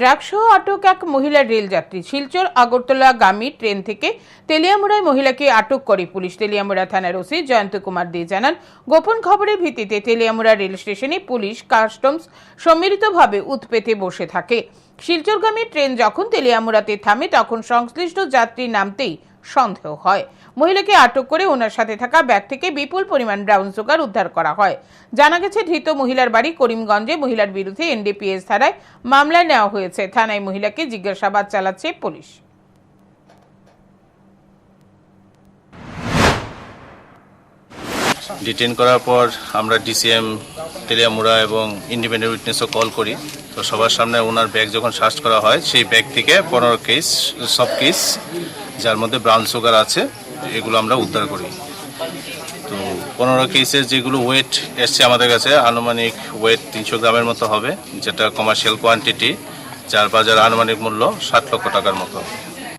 ড্রাগসহ আটক এক মহিলা রেলযাত্রী শিলচর, আগরতলা গামী ট্রেন থেকে তেলিয়ামুড়ায় মহিলাকে আটক করে পুলিশ। তেলিয়ামুড়া থানার ওসি জয়ন্ত কুমার দে জানান, গোপন খবরের ভিত্তিতে Teliamura rail station police, customs সম্মিলিতভাবে উৎপেতে বসে থাকে। শিলচরগামী ট্রেন যখন তেলিয়ামুড়াতে থামে, তখন সংশ্লিষ্ট যাত্রী নামতেই সন্দেহ হয়। মহিলাকে আটক করে ওনার সাথে থাকা ব্যাগ থেকে বিপুল পরিমাণ ব্রাউন সুগার উদ্ধার করা হয়। জানা গেছে, ধৃত মহিলার বাড়ি করিমগঞ্জে মহিলার বিরুদ্ধে এনডিপিএস ধারায় মামলা নেওয়া হয়েছে। থানায় মহিলাকে জিজ্ঞাসাবাদ চালাচ্ছে পুলিশ। ডিটেন করার পর আমরা ডিসিএম, তেলিয়ামুড়া এবং ইন্ডিপেন্ডেন্ট উইটনেসও কল করি। তো সবার সামনে ওনার ব্যাগ যখন সার্চ করা হয়, সেই ব্যাগ থেকে পনেরো কেস, সব কেস যার মধ্যে ব্রাউন সুগার আছে, এগুলো আমরা উদ্ধার করি। তো পনেরো কেসের যেগুলো ওয়েট এসছে আমাদের কাছে, আনুমানিক ওয়েট তিনশো গ্রামের মতো হবে, যেটা কমার্শিয়াল কোয়ান্টিটি যার বাজার আনুমানিক মূল্য ষাট লক্ষ টাকার মতো।